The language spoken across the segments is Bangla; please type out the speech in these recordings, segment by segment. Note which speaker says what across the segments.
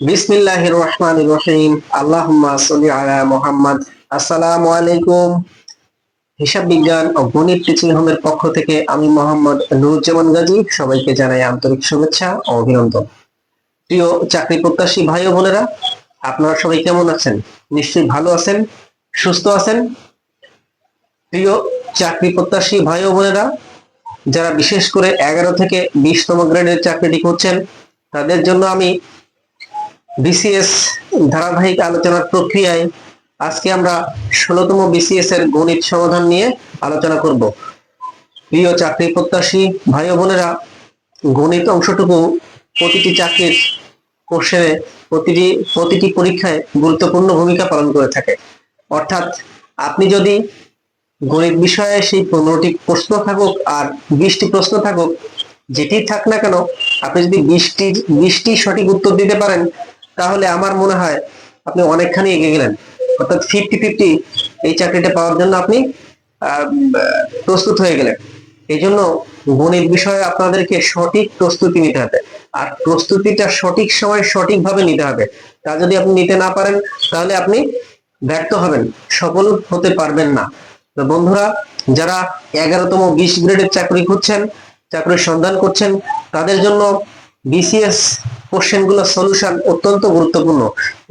Speaker 1: বিসমিল্লাহির রহমানির রহিম। আলা আলাইকুম। হিসাব বিজ্ঞান ও গণিত টিচিং পক্ষ থেকে আমি মোহাম্মদ নুরুজ্জামান গাজী, সবাইকে জানাই আন্তরিক শুভেচ্ছা ও অভিনন্দন। প্রিয় চাকরি প্রত্যাশী ভাই ও বোনেরা, আপনারা সবাই কেমন আছেন? নিশ্চয়ই ভালো আছেন, সুস্থ আছেন? প্রিয় চাকরি প্রত্যাশী ভাই ও বোনেরা, যারা বিশেষ করে এগারো থেকে বিশতম গ্রেডের চাকরিটি করছেন, তাদের জন্য আমি বিসিএস ধারাবাহিক আলোচনার প্রক্রিয়ায় আজকে আমরা ষোলতম বিসিএস এর গণিত সমাধান নিয়ে আলোচনা করব। প্রিয় চাকরি প্রত্যাশী ভাই বোনেরা, গণিত অংশটুকু প্রতিটি চাকরির কোশ্চেনে প্রতিটি প্রতিটি পরীক্ষায় গুরুত্বপূর্ণ ভূমিকা পালন করে থাকে। অর্থাৎ আপনি যদি গণিত বিষয়ে সেই পনেরোটি প্রশ্ন থাকুক আর বিশটি প্রশ্ন থাকুক, যেটি থাক না কেন, আপনি যদি বিশটি বিশটি সঠিক উত্তর দিতে পারেন তাহলে আমার মনে হয় আপনি অনেকখানি এগিয়ে গেলেন। অর্থাৎ ফিফটি ফিফটি এই চাকরিটা পাওয়ার জন্য আপনি প্রস্তুত হয়ে গেলেন। এই জন্য গণিত বিষয়ে আপনাদেরকে সঠিক প্রস্তুতি নিতে হবে। আর প্রস্তুতিটা সঠিক সময় সঠিকভাবে নিতে হবে। তা যদি আপনি নিতে না পারেন, তাহলে আপনি ব্যর্থ হবেন, সফল হতে পারবেন না। তো বন্ধুরা, যারা এগারোতম বিশ গ্রেডের চাকরি খুঁজছেন, চাকরির সন্ধান করছেন, তাদের জন্য বিসিএস কোশ্চেনগুলো সলিউশন অত্যন্ত গুরুত্বপূর্ণ।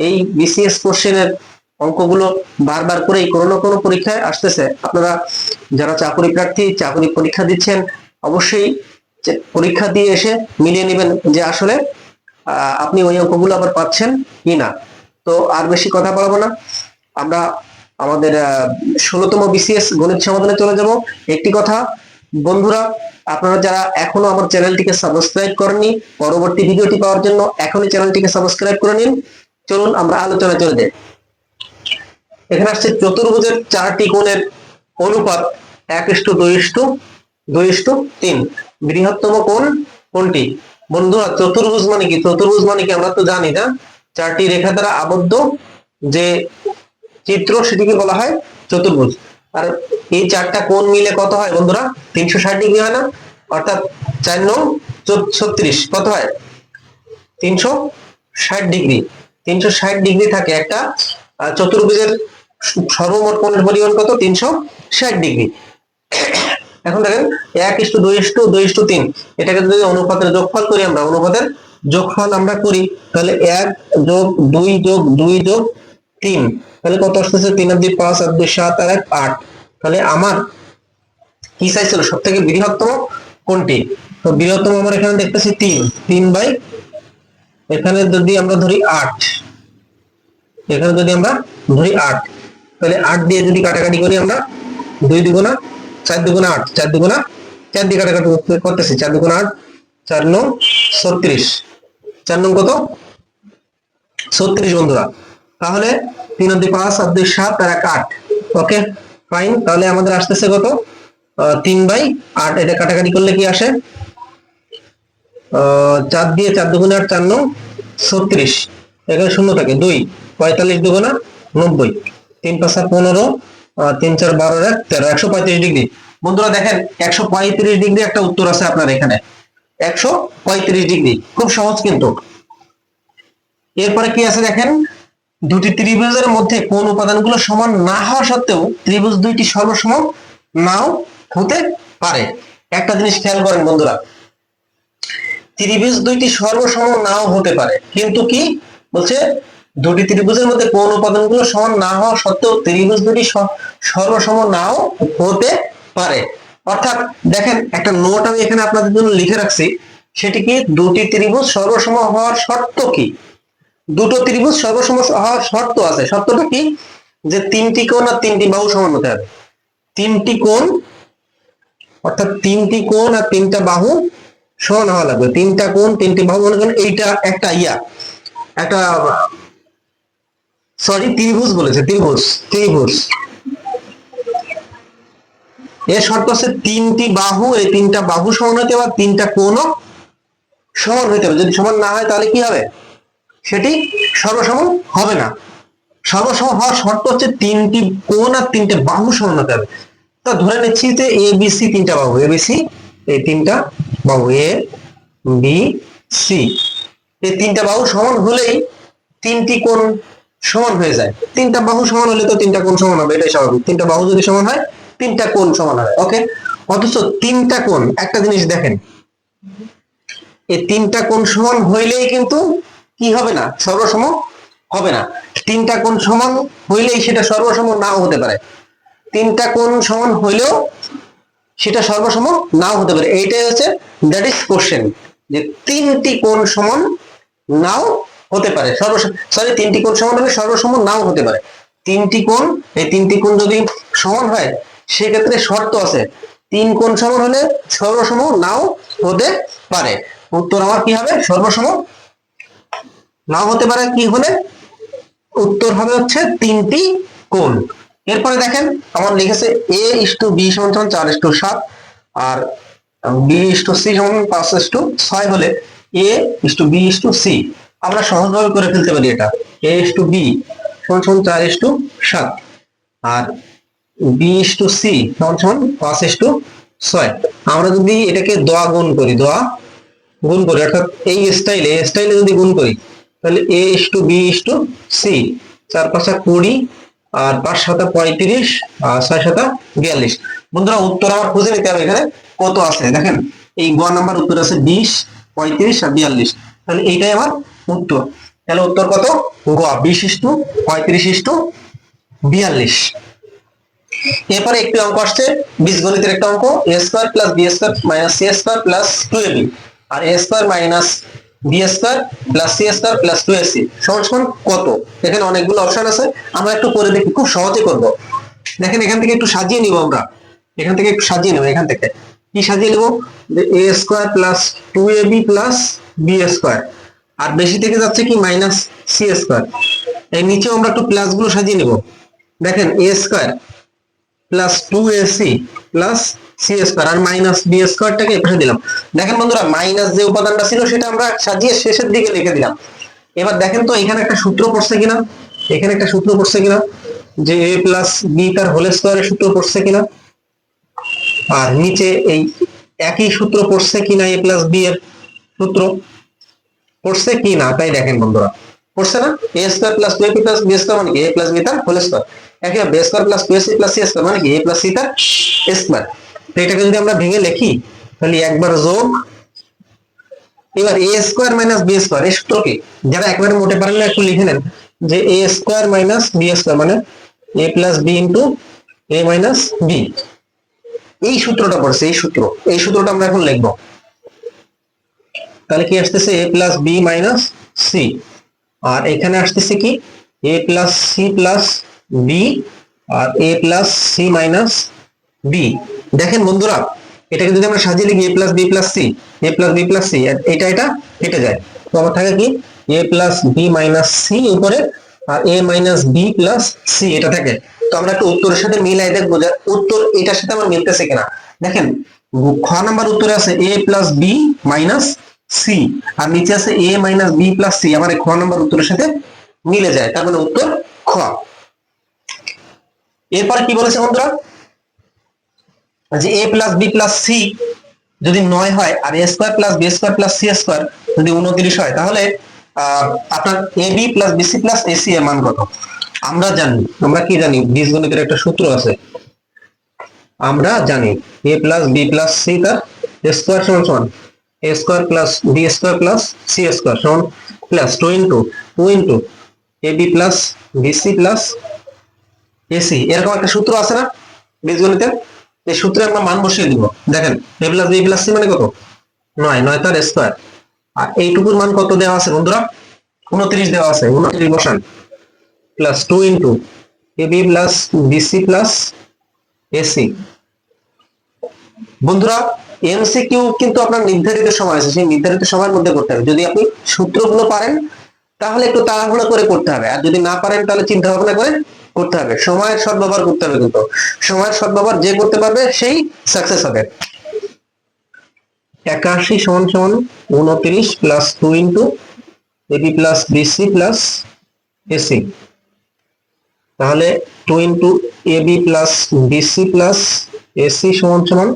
Speaker 1: এই বিসিএস কোশ্চেনের অঙ্কগুলো বারবার করেই কোনো না কোনো পরীক্ষায় আসতেছে। আপনারা যারা চাকরি প্রার্থী, চাকরি পরীক্ষা দিচ্ছেন, অবশ্যই পরীক্ষা দিয়ে এসে মিলিয়ে নেবেন যে আসলে আপনি ওই অঙ্কগুলো আবার পাচ্ছেন কি না। তো আর বেশি কথা বলব না। আমরা আমাদের ষোলোতম বিসিএস গণিত সমাধানে চলে যাব। একটি কথা বন্ধুরা, আপনারা যারা এখনও আমার চ্যানেলটিকে সাবস্ক্রাইব করেননি, পরবর্তী ভিডিওটি পাওয়ার জন্য এখনই চ্যানেলটিকে সাবস্ক্রাইব করে নিন। চলুন, আমরা আলোচনা চলে যাই। এখানে আসছে চতুর্ভুজের চারটি কোণের অনুপাত এক ইস্টু দুই ইস্টু দুই ইস্টু তিন। বৃহত্তম কোণ কোনটি? বন্ধুরা, চতুর্ভুজ মানে কি? চতুর্ভুজ মানে কি? আমরা তো জানি না। চারটি রেখা দ্বারা আবদ্ধ যে চিত্র, সেটিকে বলা হয় চতুর্ভুজ। আর এই চারটা কোণ মিলে কত হয় বন্ধুরা? তিনশো ষাট ডিগ্রি হয় না? অর্থাৎ চার নং ছত্রিশ। কত হয়? তিনশো ষাট ডিগ্রি। তিনশো ষাট ডিগ্রি থাকে একটা চতুর্ভুজের সর্বমোট কোণের পরিমাণ কত? তিনশো ষাট ডিগ্রি। এখন দেখেন, এক ইস্টু দুই ইস্টু দুই ইস্টু তিন। এটাকে যদি অনুপাতের যোগফল করি আমরা, অনুপাতের যোগফল আমরা করি, তাহলে এক যোগ দুই যোগ দুই যোগ তিন। তাহলে কত আসতেছে? তিন দুই, পাঁচ আর দুই, সাত আর এক, আট। তাহলে আমার কি সাইজ ছিল? সব থেকে বৃহত্তম কোনটি? তো বৃহত্তম আমার এখানে দেখতেছি তিন। তিন বাই এখানে যদি আমরা ধরি আট, এখানে যদি আমরা ধরি আট, তাহলে আট দিয়ে যদি কাটাকাটি করি আমরা দুই দুগুণা চার দুগুণা আট, চার দুগুণা চার দিয়ে কাটাকাটি করতে- করতেছি। চার দুগুণা আট, চার নং ছত্রিশ। চার নং কত? ছত্রিশ বন্ধুরা। তাহলে তিন অব্দি পাঁচ আর দুই সাত আর এক আট। ওকে ফাইন তাহলে আমাদের আসতেছে কত? তিন বাই আট, এটা কাটাকাটি করলে কি আসে? চার দিয়ে চার দুগুণে আট, চার নং ছত্রিশ। এখানে শূন্য থাকে, দুই, পঁয়তাল্লিশ দুগুণা নব্বই। তিন পাঁচ আর পনেরো তিন চার বারো, এক তেরো, একশো পঁয়ত্রিশ ডিগ্রি। বন্ধুরা দেখেন, একশো পঁয়ত্রিশ ডিগ্রি একটা উত্তর আছে আপনার এখানে। একশো পঁয়ত্রিশ ডিগ্রি, খুব সহজ কিন্তু। এরপরে কি আছে দেখেন? দুটি ত্রিভুজের মধ্যে কোন উপাদানগুলো সমান না হওয়া সত্ত্বেও ত্রিভুজ দুইটি সর্বসম নাও হতে পারে। একটা জিনিস খেয়াল করেন বন্ধুরা, ত্রিভুজ দুইটি সর্বসম নাও হতে পারে। কিন্তু কি? বলছে দুটি ত্রিভুজের মধ্যে কোন উপাদানগুলো সমান না হওয়া সত্ত্বেও ত্রিভুজ দুটি সর্বসম নাও হতে পারে। অর্থাৎ দেখেন, একটা নোট আমি এখানে আপনাদের জন্য লিখে রাখছি। সেটি কি? দুটি ত্রিভুজ সর্বসম হওয়ার শর্ত কি? দুটো ত্রিভুজ সর্বসম হওয়ার শর্ত আছে। শর্তটা কি? যে তিনটি কোণ আর তিনটি বাহু সমান হতে হবে। তিনটি কোণ, অর্থাৎ তিনটি কোণ আর তিনটা বাহু সমান হওয়া লাগবে। তিনটা কোণ, তিনটি বাহু, মনে করেন এইটা একটা ইয়া, একটা সরি ত্রিভুজ বলেছে, ত্রিভুজ ত্রিভুজ। এর শর্ত আছে তিনটি বাহু, এই তিনটা বাহু সমান হতে হবে তিনটা কোণও সমান হতে হবে। যদি সমান না হয় তাহলে কি হবে? সেটি সর্বসম হবে না। সর্বসম হওয়ার শর্ত হচ্ছে তিনটি কোণ আর তিনটে বাহু সমান হতে হবে। তা ধরে নিচ্ছি যে এ বি সি তিনটা বাহু। এ বি সি এই তিনটা বাহু। এ বি সি এই তিনটা বাহু সমান হলেই তিনটি কোণ সমান হয়ে যায়। তিনটা বাহু সমান হলে তো তিনটা কোণ সমান হবে, এটাই স্বাভাবিক। তিনটা বাহু যদি সমান হয়, তিনটা কোণ সমান হবে। ওকে অথচ তিনটা কোণ, একটা জিনিস দেখেন, এই তিনটা কোণ সমান হইলেই কিন্তু কি হবে না? সর্বসম হবে না। তিনটা কোণ সমান হইলেই সেটা সর্বসম নাও হতে পারে। তিনটা কোণ সমান হইলেও সেটা সর্বসম নাও হতে পারে। এইটাই হচ্ছে দ্যাট ইজ কোশ্চেন যে তিনটি কোণ সমান নাও হতে পারে। সর্বসম সরি তিনটি কোণ সমান হলে সর্বসম নাও হতে পারে। তিনটি কোণ, এই তিনটি কোণ যদি সমান হয়, সেক্ষেত্রে শর্ত আছে। তিন কোণ সমান হলে সর্বসম নাও হতে পারে। উত্তর আমার কি হবে? সর্বসম নাও হতে পারে কি হলে উত্তর হবে হচ্ছে তিনটি কোণ এরপরে দেখেন আমার লিখেছে এ ইস টু বি সমান চার ইস টু সাত আর বি ইস টু সি সমান পাঁচ ইস টু ছয় হলে A is to B is to C আমরা সহজভাবে করে ফেলতে পারি এটা এ ইস টু বি সমান সমান চার ইস টু সাত আর বি ইস টু সি সমান সমান পাঁচ ইস টু ছয় আমরা যদি এটাকে দোয়া গুণ করি দোয়া গুণ করি অর্থাৎ এই স্টাইলে স্টাইলে যদি গুণ করি তাহলে A is to B is to C চার পাঁচা কুড়ি, আর পাঁচ সাতা পঁয়ত্রিশ, আর ছয় সাতা বিয়াল্লিশ। বন্ধুরা, উত্তর আমার খুঁজে নিতে হবে এখানে কত আছে। দেখেন, এই গ নাম্বার উত্তর আছে বিশ, পঁয়ত্রিশ, আর বিয়াল্লিশ। তাহলে এইটাই আমার উত্তর। তাহলে উত্তর কত? গ, বিশ ইস্টু পঁয়ত্রিশ ইস্টু বিয়াল্লিশ। এরপরে একটি অঙ্ক আসছে, বীজগণিতের একটা অঙ্ক। A square plus B square minus C square plus two R A square minus B square plus C square plus two AC সমান কত? এখানে অনেকগুলো অপশন আছে। আমরা একটু করে দেখি, খুব সহজে করব। দেখেন এখান থেকে একটু সাজিয়ে নিব আমরা। এখান থেকে একটু সাজিয়ে নেব, এখান থেকে। কি সাজিয়ে নেব? A square plus two A B plus B square আর বেশি থেকে যাচ্ছে কি? মাইনাস সি স্কোয়ার এই নিচেও আমরা একটু প্লাসগুলো সাজিয়ে নেব। দেখেন A square plus two AC plus C square R minus B স্কোয়ারটাকে এপাশে দিলাম। দেখেন বন্ধুরা মাইনাস যে উপাদানটা ছিল সেটা আমরা সাজিয়ে শেষের দিকে লিখে দিলাম। এবার দেখেন তো এখানে একটা সূত্র পড়ছে কিনা? এখানে একটা সূত্র পড়ছে কিনা? যে এ প্লাস বি তার হোল স্কোয়ারের সূত্র পড়ছে কিনা? আর নিচে এই একই সূত্র পড়ছে কিনা এ প্লাস বি এর সূত্র? পড়ছে কি না তাই দেখেন বন্ধুরা। পড়ছে না? A square plus two A plus B square মানে কি? এ প্লাস বি তার হোল স্কোয়ার একই B square plus two AC plus C square মানে কি? এ প্লাস সি তার স্কোয়ার এটাকে যদি আমরা ভেঙে লিখি, তাহলে একবার যোগ, এবার A square minus B square এই সূত্র কি যারা একবারে মোটে পারেন না, একটু লিখে নেন যে A square minus B square মানে A plus B into A minus B এই সূত্রটা পড়ছে, এই সূত্র, এই সূত্রটা আমরা এখন লিখব। তাহলে কি আসতেছে? A plus B minus C আর এখানে আসতেছে কি? A plus C plus B R A plus C minus B দেখেন বন্ধুরা, এটাকে যদি আমরা সাজিয়ে লিখি A plus B plus C A plus B plus C এটা এটা কেটে যায়। তো আমার থাকে কি? A plus B minus C উপরে, আর A minus B plus C এটা থাকে। তো আমরা একটু উত্তরের সাথে মিলাই দেখব যে উত্তর এটার সাথে আমার মিলতেছে কিনা। দেখেন, খ নাম্বার উত্তরে আছে A plus B minus C আর নিচে আছে A minus B plus C আমার খ নাম্বার উত্তরের সাথে মিলে যায়। তার মানে উত্তর খ। এরপরে কি বলেছে বন্ধুরা? যে A plus B plus C যদি নয় হয় আর A square plus B square plus C square যদি উনত্রিশ হয়, তাহলে আপনার A B plus BC plus AC এর মান কত? আমরা জানি, আমরা কি জানি? বীজগণিতের একটা সূত্র আছে। আমরা জানি A plus B plus C তার স্কোয়ার সমান সমান। A square plus B square plus C square সমান plus two into two into A B plus BC plus AC এরকম একটা সূত্র আছে না বীজগণিতের? এই সূত্রে আমরা মান বসিয়ে দিব। দেখেন A plus B plus C মানে কত? নয় নয় তার স্কোয়ার আর এইটুকুর মান কত দেওয়া আছে বন্ধুরা? উনত্রিশ দেওয়া আছে, উনত্রিশ বসান। Plus two into A B plus BC plus AC বন্ধুরা এমসিকিউ কিন্তু আপনার নির্ধারিত সময় আছে, সেই নির্ধারিত সময়ের মধ্যে করতে হবে। যদি আপনি সূত্রগুলো পারেন, তাহলে একটু তাড়াহুড়ো করে করতে হবে। আর যদি না পারেন, তাহলে চিন্তা ভাবনা করে করতে হবে। সময়ের সদ্ব্যবহার করতে হবে কিন্তু। সময়ের সদ্ব্যবহার যে করতে পারবে, সেই সাকসেস হবে। একাশি সমান সমান উনত্রিশ plus two into AB plus BC plus AC তাহলে two into AB plus BC plus AC সমান সমান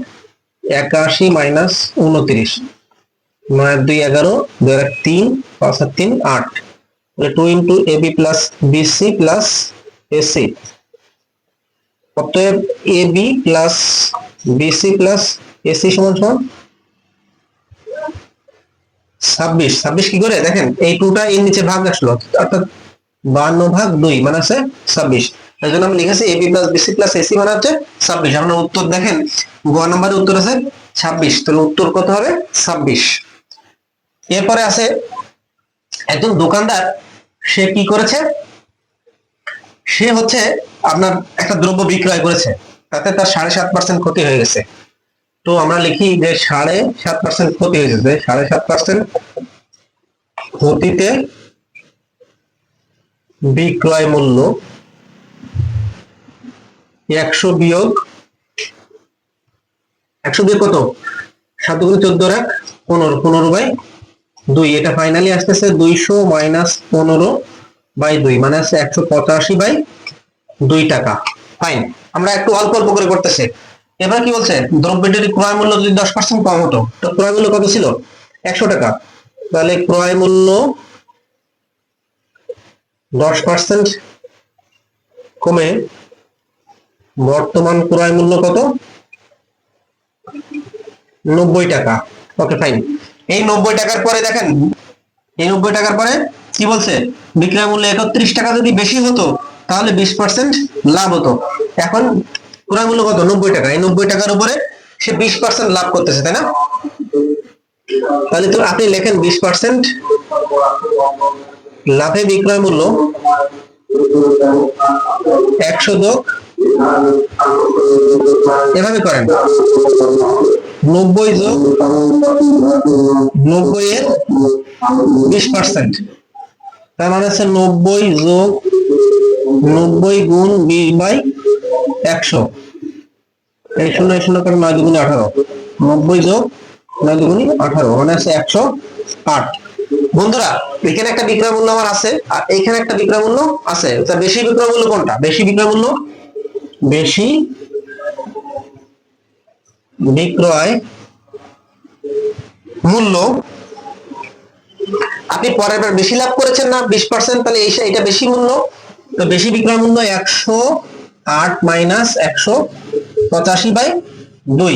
Speaker 1: একাশি মাইনাস উনত্রিশ। নয় দুই এগারো, দুই তিন, পাঁচ আর তিন, আট। Two into A B plus BC plus AC অতএব A B plus BC plus AC সমান সমান ছাব্বিশ। ছাব্বিশ কি করে? দেখেন, এই টুটা এর নিচে ভাগ আসলো, অর্থাৎ বান্ন ভাগ দুই মানে আছে ছাব্বিশ। এই জন্য আমি লিখেছি AB plus BC plus AC মানে হচ্ছে ছাব্বিশ। আমরা উত্তর দেখেন, গ নম্বরের উত্তর আছে ছাব্বিশ। তাহলে উত্তর কত হবে? ছাব্বিশ। এরপরে আছে একজন দোকানদার, সে কি করেছে? সে হচ্ছে আপনার একটা দ্রব্য বিক্রয় করেছে, তাতে তার সাড়ে সাত পার্সেন্ট ক্ষতি হয়ে গেছে। তো আমরা লিখি যে সাড়ে সাত পার্সেন্ট ক্ষতি হয়ে গেছে, সাড়ে সাত পার্সেন্ট ক্ষতিতে বিক্রয় মূল্য একশো বিয়োগ একশো বিয়োগ কত? সাত গুণ চোদ্দ রাখ পনেরো পনেরো বাই দুই, এটা ফাইনালি আসতেছে দুইশো মাইনাস পনেরো বাই দুই মানে আছে একশো পঁচাশি বাই দুই টাকা। ফাইন আমরা একটু অল্প অল্প করে করতেছে। এবার কি বলছে? দ্রব্যটির ক্রয় মূল্য যদি দশ পার্সেন্ট কম হতো, তো ক্রয় মূল্য কত ছিল? একশো টাকা। তাহলে ক্রয় মূল্য দশ পার্সেন্ট কমে বর্তমান ক্রয় মূল্য কত? নব্বই টাকা। ওকে ফাইন এই নব্বই টাকার পরে দেখেন, এই নব্বই টাকার পরে কি বলছে? বিক্রয় মূল্য একত্রিশ টাকা যদি বেশি হতো, তাহলে বিশ পার্সেন্ট লাভ হতো। এখন ক্রয় মূল্য কত? নব্বই টাকা। এই নব্বই টাকার উপরে সে বিশ পার্সেন্ট লাভ করতেছে, তাই না? তাহলে তো আপনি লেখেন বিশ পার্সেন্ট লাভে বিক্রয় মূল্য একশো যোগ এভাবে করেন। নব্বই যোগ নব্বই এর বিশ পার্সেন্ট তার মানে হচ্ছে নব্বই যোগ নব্বই গুণ বিশ বাই একশো। এই শূন্য এই শূন্য করে নয় দুগুণে আঠারো। নব্বই যোগ নয় দুগুণে আঠারো মানে আছে একশো আট। বন্ধুরা, এখানে একটা বিক্রয় মূল্য আমার আছে, আর এখানে একটা বিক্রয় মূল্য আছে। তা বেশি বিক্রয় মূল্য কোনটা? বেশি বিক্রয় মূল্য? বেশি বিক্রয় মূল্য আপনি পরের বার বেশি লাভ করেছেন না, বিশ পার্সেন্ট তাহলে এটা বেশি মূল্য। তো বেশি বিক্রয় মূল্য একশো আট মাইনাস একশো পঁচাশি বাই দুই।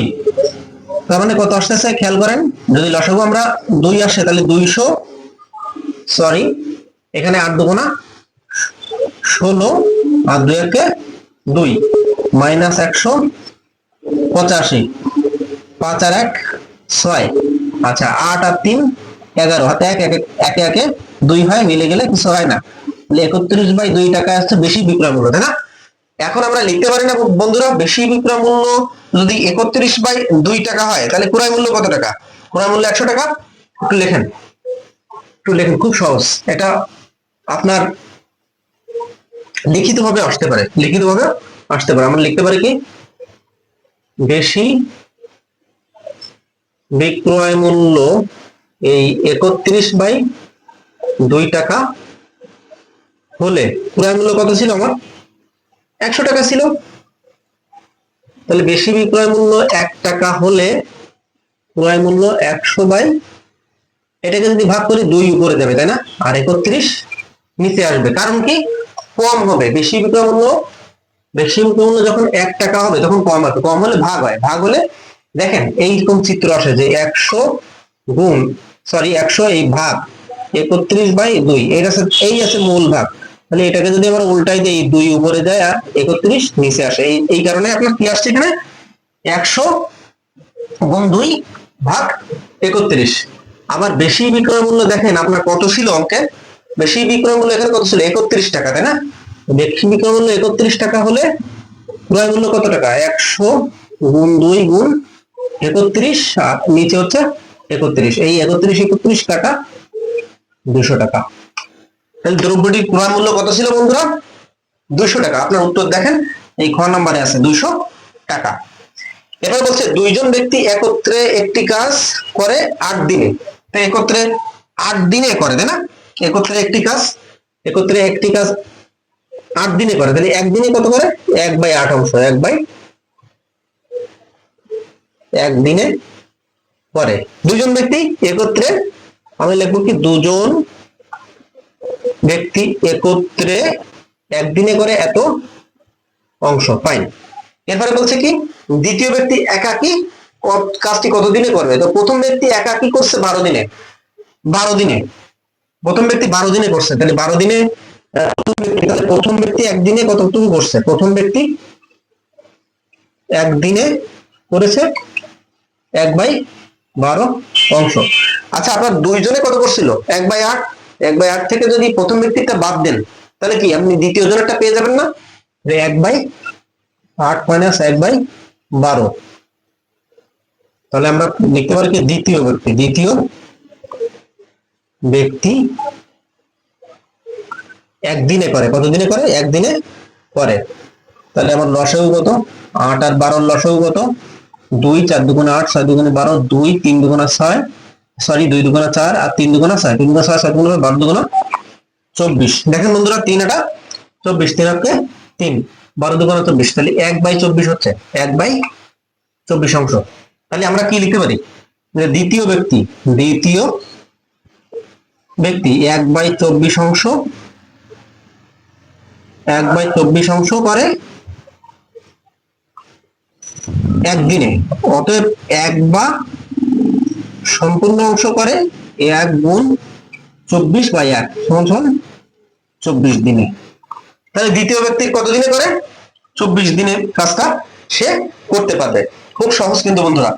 Speaker 1: তার মানে কত আসতেছে, খেয়াল করেন, যদি লসাগু আমরা দুই আসে, তাহলে দুইশো সরি এখানে আট দুগুণা ষোলো আর দুই একে দুই মাইনাস একশো পঁচাশি, পাঁচ আর এক, ছয়। আচ্ছা আট আর তিন এগারো হাতে এক একে একে দুই হয়, মিলে গেলে কিছু হয় না। একত্রিশ বাই দুই টাকা আসছে বেশি বিক্রয় মূল্য, তাই না? এখন আমরা লিখতে পারি না, বন্ধুরা, বেশি বিক্রয় মূল্য যদি একত্রিশ বাই দুই টাকা হয়, তাহলে ক্রয় মূল্য কত টাকা? ক্রয় মূল্য একশো টাকা? একটু লেখেন। একটু লেখেন, খুব সহজ। এটা আপনার লিখিত ভাবে আসতে পারে লিখিত ভাবে আসতে পারে। আমরা লিখতে পারি কি? বেশি বিক্রয় মূল্য এই একত্রিশ বাই দুই টাকা হলে ক্রয় মূল্য কত ছিল আমার? একশো টাকা ছিল। তাহলে বেশি বিক্রয় মূল্য এক টাকা হলে ক্রয় মূল্য একশো বাই, এটাকে যদি ভাগ করি দুই উপরে যাবে, তাই না? আর একত্রিশ নিচে আসবে। কারণ কি? কম হবে। বেশি বিক্রয় মূল্য, বেশি বিক্রয় মূল্য যখন এক টাকা হবে, তখন কম হবে কম হলে ভাগ হয়। ভাগ হলে দেখেন, এইরকম চিত্র আসে যে একশো গুণ সরি একশো এই ভাগ। একত্রিশ বাই দুই। এটা আছে এই আছে মূল ভাগ। তাহলে এটাকে যদি আমরা উল্টাই দিই, দুই উপরে যায় আর একত্রিশ নিচে আসে। এই এই কারণে আপনার কি আসছে এখানে? একশো গুণ দুই ভাগ একত্রিশ। আবার বেশি বিক্রয় মূল্য দেখেন, আপনার কত ছিল অঙ্কে? বেশি বিক্রয় মূল্য এখানে কত ছিল? একত্রিশ টাকা, তাই না? বেশি বিক্রয় মূল্য একত্রিশ টাকা হলে ক্রয় মূল্য কত টাকা? একশো গুণ দুই গুণ একত্রিশ, আর নিচে হচ্ছে একত্রিশ। এই একত্রিশ একত্রিশ টাকা, দুশো টাকা। তাহলে দ্রব্যটির ক্রয় মূল্য কত ছিল বন্ধুরা? দুশো টাকা। আপনার উত্তর দেখেন, এই খ নাম্বারে আছে দুশো টাকা। এবার বলছে, দুইজন ব্যক্তি একত্রে একটি কাজ করে আট দিনে। তো একত্রে আট দিনে করে, তাই না? একত্রে একটি কাজ, একত্রে একটি কাজ আট দিনে করে। তাহলে একদিনে কত করে? এক বাই আট অংশ। এক বাই একদিনে করে দুজন ব্যক্তি একত্রে আমি লিখব কি দুজন ব্যক্তি একত্রে একদিনে করে এত অংশ ফাইন এরপরে বলছে কি, দ্বিতীয় ব্যক্তি একাকি কাজটি কতদিনে করবে? তো প্রথম ব্যক্তি একাকি করছে বারো দিনে। বারো দিনে। প্রথম ব্যক্তি বারো দিনে করছে, তাহলে বারো দিনে প্রথম ব্যক্তি একদিনে কতটুকু করছে? প্রথম ব্যক্তি একদিনে করেছে এক বাই বারো অংশ। আচ্ছা আপনার দুইজনে কত করছিল? এক বাই আট? এক বাই আট থেকে যদি প্রথম ব্যক্তিটা বাদ দেন, তাহলে কি আপনি দ্বিতীয় জনেরটা পেয়ে যাবেন না? যে এক বাই আট মাইনাস এক বাই বারো। তাহলে আমরা লিখতে পারি কি দ্বিতীয় ব্যক্তি? দ্বিতীয় ব্যক্তি একদিনে করে। কতদিনে করে? একদিনে করে। তাহলে আমার লসাগু কত? আট আর বারোর লসাগু কত? দুই, চার দুগুণে আট, ছয় দুগুণে বারো, দুই, তিন দুগুণা ছয় সরি দুই দুগুণা চার, আর তিন দুগুণা ছয়। তিন দুগুণা ছয় ছয় দুগুণা বারো দুগুণা চব্বিশ। দেখেন বন্ধুরা, তিন এটা চব্বিশ, তিন হাতে তিন। বারো দুগুণা চব্বিশ, তাহলে এক বাই চব্বিশ হচ্ছে এক বাই চব্বিশ অংশ। তাহলে আমরা কি লিখতে পারি? দ্বিতীয় ব্যক্তি দ্বিতীয় ব্যক্তি, এক বাই চব্বিশ অংশ, এক বাই চব্বিশ অংশ করে একদিনে। অতএব এক বা সম্পূর্ণ অংশ করে এক গুণ চব্বিশ বাই এক সমান সমান চব্বিশ দিনে। তাহলে দ্বিতীয় ব্যক্তি কত দিনে করে? চব্বিশ দিনের কাজটা সে করতে পারবে। খুব সহজ কিন্তু বন্ধুরা।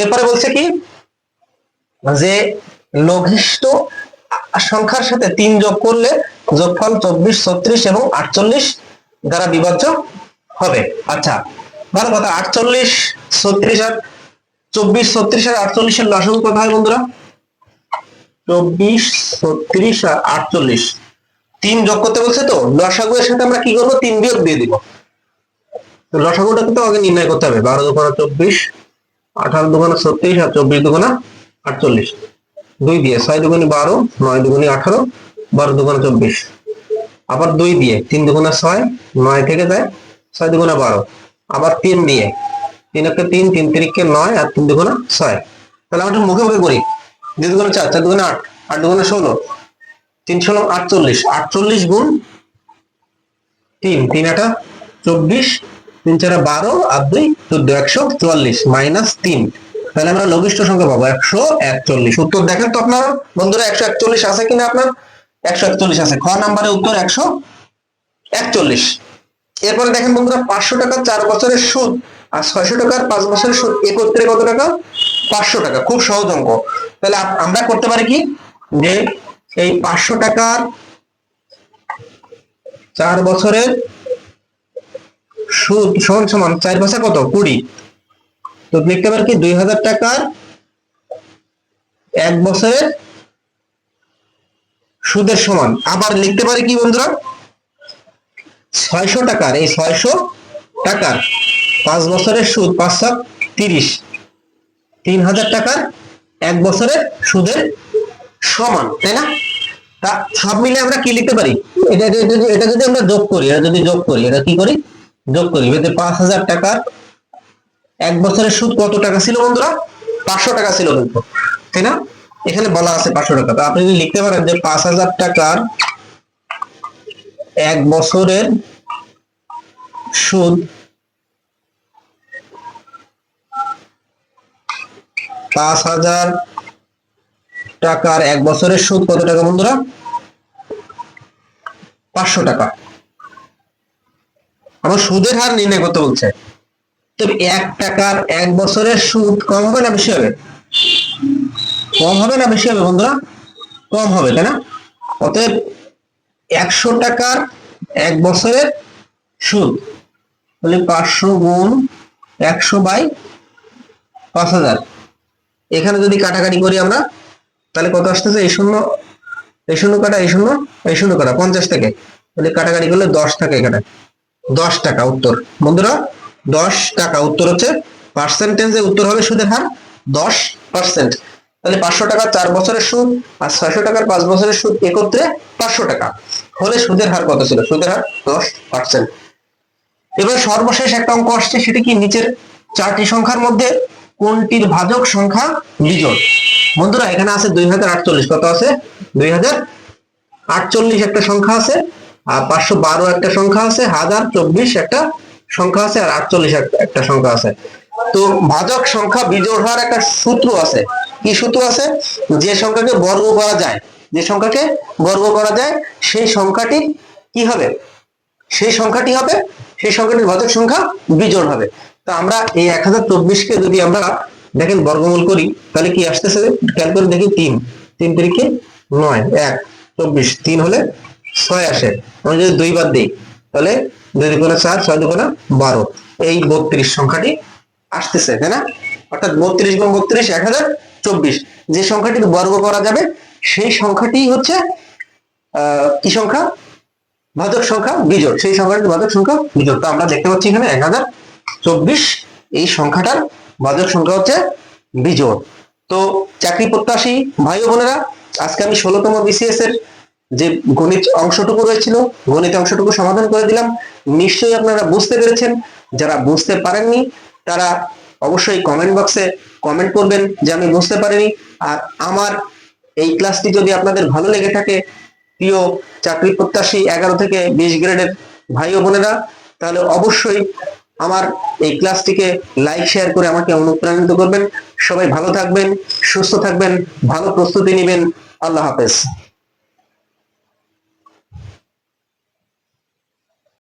Speaker 1: এরপরে বলছে কি? যে লঘিষ্ঠ সংখ্যার সাথে তিন যোগ করলে যোগফল চব্বিশ, ছত্রিশ এবং আটচল্লিশ দ্বারা বিভাজ্য হবে। আচ্ছা ভালো কথা, আটচল্লিশ, ছত্রিশ আর চব্বিশ, ছত্রিশ আর আটচল্লিশের লসাগু কথা হয় বন্ধুরা। চব্বিশ, ছত্রিশ আর আটচল্লিশ। তিন যোগ করতে বলছে তো লসাগু এর সাথে আমরা কি করব? তিন বিয়োগ দিয়ে দিব। আগে নির্ণয় করতে হবে। বারো দুগুণা চব্বিশ, আঠারো দুগুণা ছত্রিশ আর চব্বিশ দুগুণা আটচল্লিশ। দুই দিয়ে, ছয় দুগুণি বারো, নয় দুগুণি আঠারো, বারো দুগুণা চব্বিশ। আবার দুই দিয়ে, তিন দুগুণা ছয়, নয় থেকে যায়, ছয় দুগুণা বারো। আবার তিন দিয়ে। তিন একটা তিন তিন তিরিখকে নয় আর তিন দুগুণা ছয়। তাহলে আমরা মুখে মুখে করি। দুই দুগুণা চার চার দুগুণা আট আট দুগুণা ষোলো, তিন ষোলো, আটচল্লিশ। আটচল্লিশ গুণ তিন তিন আটা চব্বিশ, তিন চারা বারো আর দুই চোদ্দ, একশো চুয়াল্লিশ, মাইনাস তিন। তাহলে আমরা লঘিষ্ঠ সংখ্যা পাবো একশো একচল্লিশ। উত্তর দেখেন তো আপনার। বন্ধুরা, একশো একচল্লিশ আছে কিনা আপনার? একশো একচল্লিশ আছে। খ নাম্বারে উত্তর একশো একচল্লিশ। এরপরে দেখেন বন্ধুরা, পাঁচশো টাকা চার বছরের সুদ আর ছয়শো টাকার পাঁচ বছরের সুদ একত্রে কত টাকা? পাঁচশো টাকা, খুব সহজ অঙ্ক। তাহলে আমরা করতে পারি কি? যে এই পাঁচশো টাকার চার বছরের সুদ সমান সমান চার বছর কত? কুড়ি। তো লিখতে পারি কি? দুই হাজার টাকার এক বছরের সুদের সমান। আবার লিখতে পারি কি বন্ধুরা? ছয়শো টাকার, এই ছয়শো টাকার পাঁচ বছরের সুদ পাঁচ তিরিশ। তিন হাজার টাকার এক বছরের সুদের সমান, তাই না? তা সব মিলে আমরা কি লিখতে পারি? এটা যদি- এটা যদি আমরা যোগ করি, এটা যদি যোগ করি, এটা কি করি? যোগ করি। এতে পাঁচ হাজার টাকার এক বছরের সুদ কত টাকা ছিল বন্ধুরা? পাঁচশো টাকা ছিল কিন্তু, তাই না? এখানে বলা আছে পাঁচশো টাকা। তো আপনি যদি লিখতে পারেন যে পাঁচ হাজার টাকার এক বছরের সুদ। পাঁচ হাজার টাকার এক বছরের সুদ কত টাকা বন্ধুরা? পাঁচশো টাকা। আমার সুদের হার নির্ণয় করতে বলছে। তবে এক টাকার এক বছরের সুদ কম হবে না বেশি হবে? কম হবে না বেশি হবে বন্ধুরা? কম হবে, তাই না? অতএব একশো টাকার এক বছরের সুদ। তাহলে পাঁচশো গুণ একশো বাই পাঁচ হাজার। এখানে যদি কাটাকাটি করি আমরা, তাহলে কত আসতেছে? এই শূন্য এই শূন্য কাটা, এই শূন্য এই শূন্য কাটা, পঞ্চাশ থেকে। তাহলে কাটাকাটি করলে দশ টাকা এখানে। দশ টাকা উত্তর। বন্ধুরা, দশ টাকা উত্তর হচ্ছে পার্সেন্টেজে উত্তর হবে সুদের হার। দশ পার্সেন্ট তাহলে পাঁচশো টাকা চার বছরের সুদ আর ছয়শো টাকার পাঁচ বছরের সুদ একত্রে পাঁচশো টাকা। হলে সুদের হার কত ছিল? সুদের হার দশ পার্সেন্ট এবার সর্বশেষ একটা অঙ্ক আসছে, সেটা কি? নিচের চারটি সংখ্যার মধ্যে কোনটির ভাজক সংখ্যা বিজোড় বন্ধুরা, এখানে আছে দুই হাজার আটচল্লিশ। কত আছে? দুই হাজার আটচল্লিশ একটা সংখ্যা আছে, আর পাঁচশো বারো একটা সংখ্যা আছে, হাজার চব্বিশ একটা সংখ্যা আছে, আর আটচল্লিশ একটা- একটা সংখ্যা আছে। তো ভাজক সংখ্যা বিজোড় হওয়ার একটা সূত্র আছে। কি সূত্র আছে? যে সংখ্যাকে বর্গ করা যায়, যে সংখ্যাকে বর্গ করা যায়, সেই সংখ্যাটি কি হবে? সেই সংখ্যাটি হবে, সেই সংখ্যাটির ভাজক সংখ্যা বিজোড় হবে। তো আমরা এই এক হাজার চব্বিশকে যদি আমরা দেখেন বর্গমূল করি, তাহলে কি আসতেছে? খেয়াল করে দেখি তিন। তিন তারিখে নয়, এক, চব্বিশ। তিন হলে ছয় আসে। আমরা যদি দুই বার দিই, তাহলে দুই দুগুণে চার, ছয় দুগুণে বারো। এই বত্রিশ সংখ্যাটি আসতেছে, তাই না? অর্থাৎ বত্রিশ গুণ বত্রিশ, এক হাজার চব্বিশ। যে সংখ্যাটি বর্গ করা যাবে, সেই সংখ্যাটি হচ্ছে কি সংখ্যা? ভাজক সংখ্যা বিজোড়। সেই সংখ্যাটি ভাজক সংখ্যা বিজোড়। তো আমরা দেখতে পাচ্ছি এখানে এক হাজার চব্বিশ, এই সংখ্যাটার ভাজক সংখ্যা হচ্ছে বিজোড়। তো চাকরি প্রত্যাশী ভাই বোনেরা, আজকে আমি ষোলোতম বিসিএস এর যে গণিত অংশটুকু রয়েছিল, গণিত অংশটুকু সমাধান করে দিলাম। নিশ্চয়ই আপনারা বুঝতে পেরেছেন। যারা বুঝতে পারেননি তারা অবশ্যই কমেন্ট বক্সে কমেন্ট করবেন যে আমি বুঝতে পারিনি। আর আমার এই ক্লাসটি যদি আপনাদের ভালো লেগে থাকে, প্রিয় চাকরি প্রত্যাশী এগারো থেকে বিশ গ্রেডের ভাই ও বোনেরা, তাহলে অবশ্যই আমার এই ক্লাসটিকে লাইক শেয়ার করে আমাকে অনুপ্রাণিত করবেন। সবাই ভালো থাকবেন, সুস্থ থাকবেন, ভালো প্রস্তুতি নেবেন। আল্লাহ হাফেজ।